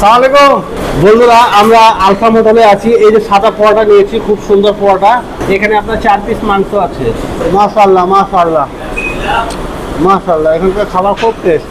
সালামালাইকুম বন্ধুরা আমরা আলফা মোটলে আছি। এই যে সাদা পোয়াটা নিয়েছি খুব সুন্দর পোয়াটা এখানে আপনার চার পিস মাংস আছে। মাশাল্লাহ মাশাল্লাহ মাশাল্লাহ এখানকার খাবার খুব টেস্ট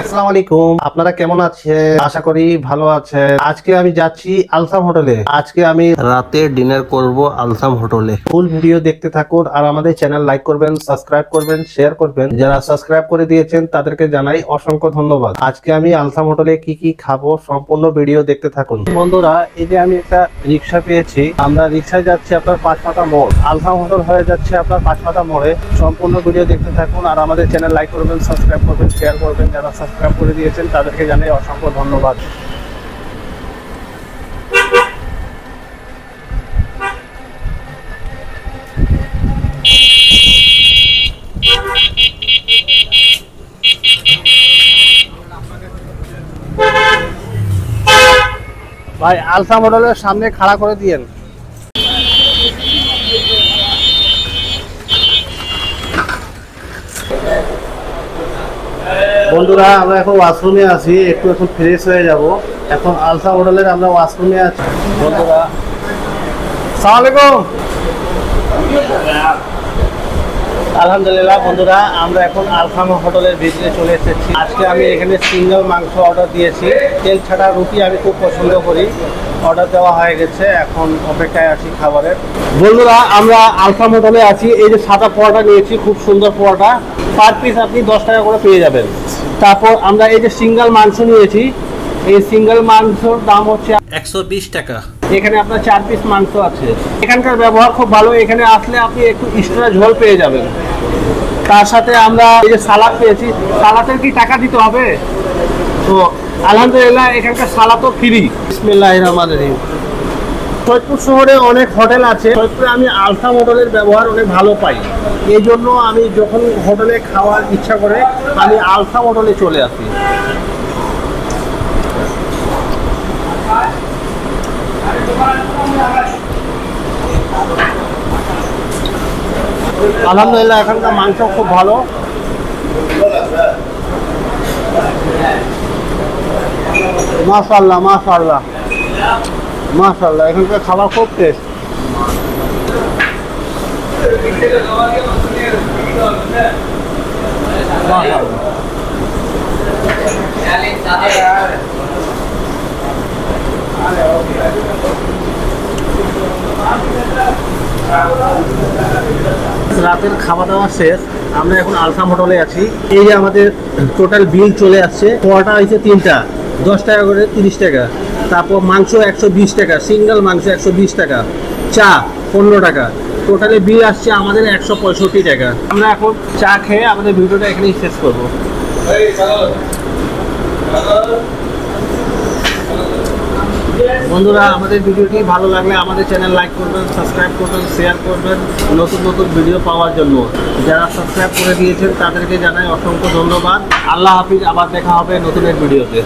আসসালামু আলাইকুম। আপনারা কেমন আছেন? আশা করি ভালো আছেন। আজকে আমি যাচ্ছি আলসাম হোটেলে। আজকে আমি রাতে ডিনার করব আলসাম হোটেলে। ফুল ভিডিও দেখতে থাকুন আর আমাদের চ্যানেল লাইক করবেন, সাবস্ক্রাইব করবেন, শেয়ার করবেন। যারা সাবস্ক্রাইব করে দিয়েছেন, তাদেরকে জানাই অসংখ্য ধন্যবাদ। আজকে আমি আলসাম হোটেলে কি কি খাব সম্পূর্ণ ভিডিও দেখতে থাকুন। বন্ধুরা, এই যে আমি একটা রিক্সা পেয়েছি। আমরা রিক্সায় যাচ্ছি আপনার পাঁচমাথা মোড়। আলসাম হোটেল হয়ে যাচ্ছে আপনার পাঁচমাথা মোড়ে। সম্পূর্ণ ভিডিও দেখতে থাকুন আর আমাদের চ্যানেল লাইক করবেন, সাবস্ক্রাইব করবেন, শেয়ার করবেন যারা সাবস্ক্রাইব করে দিয়েছেন তাদেরকে জানাই অসংখ্য ধন্যবাদ। ভাই আলসা মডেলের সামনে খাড়া করে দিয়েন। বন্ধুরা আমরা এখন ওয়াশরুমে আছি একটু এখন ফ্রেশ হয়ে যাব। এখন আলসা হোটেলের আমরা ওয়াশরুমে আছি। বন্ধুরা। আলহামদুলিল্লাহ বন্ধুরা আমরা এখন আলফাম হোটেলের ভিতরে চলে এসেছি। আজকে আমি এখানে সিঙ্গেল মাংস অর্ডার দিয়েছি। তেল ছাড়া রুটি আমি খুব পছন্দ করি। অর্ডার দেওয়া হয়ে গেছে এখন অপেক্ষায় আছি খাবারের। বন্ধুরা আমরা আলফাম হোটেলে আছি। এই যে সাদা পোয়াটা নিয়েছি খুব সুন্দর পোয়াটা পার পিস আপনি দশ টাকা করে পেয়ে যাবেন। তারপর আমরা এই যে সিঙ্গেল মাংস নিয়েছি এই সিঙ্গেল মাংসর দাম হচ্ছে একশো বিশ টাকা। এখানে আপনার চার পিস মাংস আছে। এখানকার ব্যবহার খুব ভালো এখানে আসলে আপনি একটু এক্সট্রা ঝোল পেয়ে যাবেন। তার সাথে আমরা এই যে সালাদ পেয়েছি সালাদের কি টাকা দিতে হবে? তো আলহামদুলিল্লাহ এখানকার সালাদও ফ্রি বিসমিল্লাহ রহমান রহিম। সৈয়দপুর শহরে অনেক হোটেল আছে। সৈয়দপুরে আমি আলফা হোটেলের ব্যবহার অনেক ভালো পাই। এই জন্য আমি যখন হোটেলে খাওয়ার ইচ্ছা করে, আমি আলফা হোটেলে চলে আসি। আলহামদুলিল্লাহ, এখানকার মাংস খুব ভালো। মাশাল্লাহ মাশাল্লাহ মাশাল্লাহ এখানকার খাবার খুব টেস্ট রাতের খাওয়া দাওয়া শেষ, আমরা এখন আলফা হোটেলে আছি। এই যে আমাদের টোটাল বিল চলে আসছে পরোটা হয়েছে তিনটা, দশ টাকা করে তিরিশ টাকা। তারপর মাংস একশো বিশ টাকা, সিঙ্গেল মাংস একশো বিশ টাকা, চা পনেরো টাকা। টোটালি বিল আসছে আমাদের একশো পঁয়ষট্টি টাকা। আমরা এখন চা খেয়ে আমাদের ভিডিওটা এখানেই শেষ করব। বন্ধুরা, আমাদের ভিডিওটি ভালো লাগলে আমাদের চ্যানেল লাইক করবেন সাবস্ক্রাইব করবেন শেয়ার করবেন, নতুন নতুন ভিডিও পাওয়ার জন্য। যারা সাবস্ক্রাইব করে দিয়েছেন, তাদেরকে জানাই অসংখ্য ধন্যবাদ। আল্লাহ হাফিজ, আবার দেখা হবে নতুন এক ভিডিওতে।